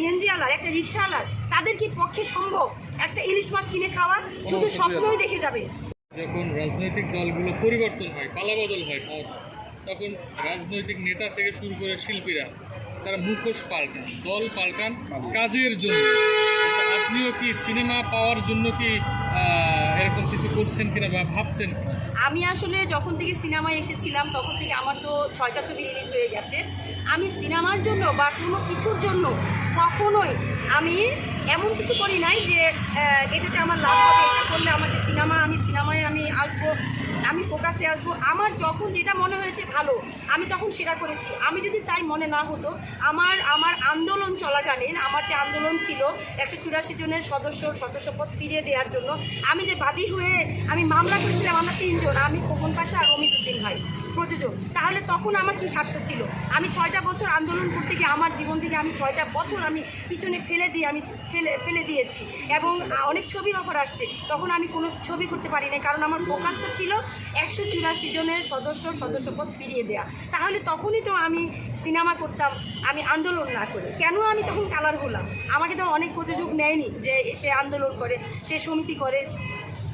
CNG আলার একটা রিক্সাওয়ালার তাদের কি পক্ষে সম্ভব? একটা ইলিশ মাছ কিনে খাওয়া শুধু স্বপ্নই দেখে যাবে। যখন রাজনৈতিক দলগুলো পরিবর্তন হয় পালাবদল হয় ক্ষমতা তখন রাজনৈতিক নেতা থেকে শুরু করে শিল্পীরা তারা মুখোশ পাল্টান দল পাল্টান কাজের জন্য। আপনিও কি সিনেমা পাওয়ার জন্য কি আহ, এরকম কিছু করছেন কিনা বা ভাবছেন আমি আসলে যখন থেকে সিনেমায় এসেছিলাম, তখন থেকে আমার তো ছয়টা ছবি রিলিজ হয়ে গেছে। আমি সিনেমার জন্য বা কোনো কিছুর জন্য কখনোই আমি এমন কিছু করি নাই যে এটাতে আমার লাভ করলে আমাকে সিনেমা, আমি সিনেমায় আমি আসব, আমি ফোকাসে আসব, আমার যখন যেটা মনে হয়েছে ভালো, আমি তখন সেটা করেছি। আমি যদি তাই মনে না হতো, আমার আমার আন্দোলন চলাকালীন, আমার যে আন্দোলন ছিল একশো চুরাশি জনের সদস্য, সদস্যপদ ফিরিয়ে দেওয়ার জন্য, আমি যে বাদী হয়ে আমি মামলা করেছিলাম, আমরা তিনজন, আমি খোকন পাশা আর প্রযোজক তাহলে তখন আমার কি স্বার্থ ছিল? আমি ছয়টা বছর আন্দোলন করতে গিয়ে আমার জীবন থেকে আমি ছয়টা বছর আমি পিছনে ফেলে দিয়ে আমি ফেলে ফেলে দিয়েছি এবং অনেক ছবির অফার আসছে। তখন আমি কোনো ছবি করতে পারি না কারণ আমার ফোকাসটা ছিল একশো চুরাশি জনের সদস্য, সদস্যপদ ফিরিয়ে দেওয়া তাহলে তখনই তো আমি সিনেমা করতাম, আমি আন্দোলন না করে। কেন আমি তখন কালার হলাম? আমাকে তো অনেক প্রযোজক নেয়নি যে সে আন্দোলন করে, সে সমিতি করে।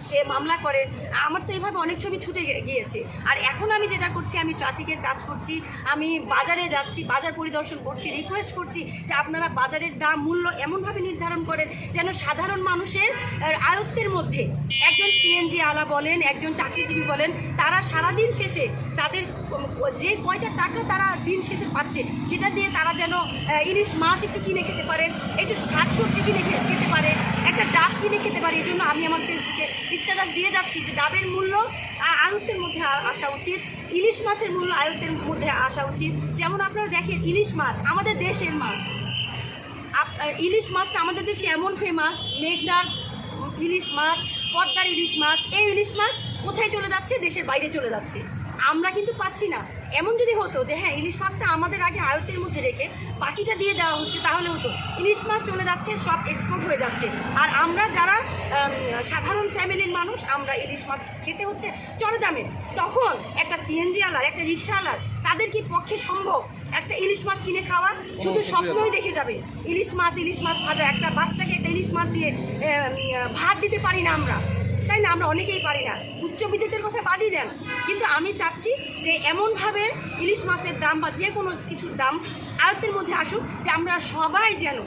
সে মামলা করে, আমার তো এভাবে অনেক ছবি ছুটে গিয়েছে। আর এখন আমি যেটা করছি, আমি ট্রাফিকের কাজ করছি, আমি বাজারে যাচ্ছি, বাজার পরিদর্শন করছি রিকোয়েস্ট করছি যে আপনারা বাজারের দাম, মূল্য এমনভাবে নির্ধারণ করেন যেন সাধারণ মানুষের আয়ত্তের মধ্যে একজন সিএনজি আলা বলেন, একজন চাকরিজীবী বলেন, তারা সারাদিন শেষে তাদের যে কয়টা টাকা তারা দিন শেষে পাচ্ছে, সেটা দিয়ে তারা যেন ইলিশ মাছ একটু কিনে খেতে পারে একটু শাক সবজি কিনে খেতে পারে একটা ডাব কিনে খেতে পারে এই জন্য আমি ফেসবুকে স্ট্যাটাস দিয়ে যাচ্ছি যে ডাবের মূল্য আয়ত্তের মধ্যে আসা উচিত। ইলিশ মাছের মূল্য আয়ত্তের মধ্যে আসা উচিত। যেমন আপনারা দেখেন, ইলিশ মাছ আমাদের দেশের মাছ। ইলিশ মাছটা আমাদের দেশে এমন ফেমাস মেঘনার ইলিশ মাছ, পদ্মার ইলিশ মাছ। এই ইলিশ মাছ কোথায় চলে যাচ্ছে? দেশের বাইরে চলে যাচ্ছে। আমরা কিন্তু পাচ্ছি না। এমন যদি হতো যে হ্যাঁ ইলিশ মাছটা আমাদের আগে আয়ত্তের মধ্যে রেখে পাখিটা দিয়ে দেওয়া হচ্ছে তাহলে হতো। ইলিশ মাছ চলে যাচ্ছে সব এক্সপোর্ট হয়ে যাচ্ছে। আর আমরা যারা সাধারণ ফ্যামিলির মানুষ আমরা ইলিশ মাছ খেতে হচ্ছে চড়ে দামে। তখন একটা সিএনজি আলার একটা রিক্সাওয়ালার তাদের কি পক্ষে সম্ভব? একটা ইলিশ মাছ কিনে খাওয়া শুধু স্বপ্নই দেখে যাবে। ইলিশ মাছ ইলিশ মাছ ভাজা একটা বাচ্চাকে একটা ইলিশ মাছ দিয়ে ভাত দিতে পারি না আমরা। তাই না? আমরা অনেকেই পারি না। উচ্চ বিদ্যুতের কথা বাদই দেন। কিন্তু আমি চাচ্ছি যে এমনভাবে ইলিশ মাছের দাম বা যে কোনো কিছুর দাম আয়ত্তের মধ্যে আসুক যে আমরা সবাই যেন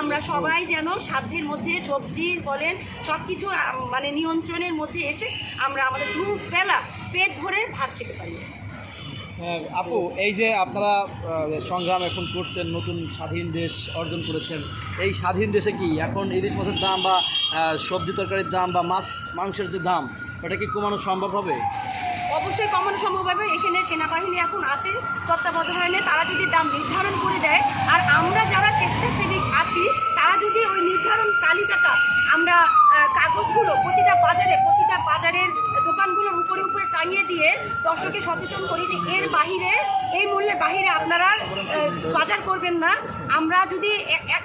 আমরা সবাই যেন সাধ্যের মধ্যে সবজি বলেন সব কিছু মানে নিয়ন্ত্রণের মধ্যে এসে আমরা আমাদের দুবেলা পেট ভরে ভাত খেতে পারি। আপু, এই যে আপনারা সংগ্রাম এখন করছেন, নতুন স্বাধীন দেশ অর্জন করেছেন, এই স্বাধীন দেশে কি এখন ইলিশ মাছের দাম বা সবজি তরকারির দাম বা মাছ, মাংসের যে দাম, ওটা কি কমানো সম্ভব হবে? অবশ্যই কমানো সম্ভব হবে। এখানে সেনাবাহিনী এখন আছে, তত্ত্বাবধানে তারা যদি দাম নির্ধারণ করে দেয়, আর আমরা যারা স্বেচ্ছাসেবী আছি তারা যদি ওই নির্ধারণ তালিকাটা আমরা আহ, কাগজগুলো প্রতিটা বাজারে প্রতিটা বাজারের দোকানগুলোর উপরে দিয়ে দর্শককে সচেতন করি যে এর বাহিরে, এই মূল্যের বাহিরে আপনারা বাজার করবেন না। আমরা যদি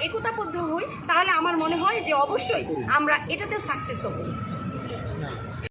একতাবদ্ধ হই, তাহলে আমার মনে হয় যে অবশ্যই আমরা এটাতেও সাকসেস হব।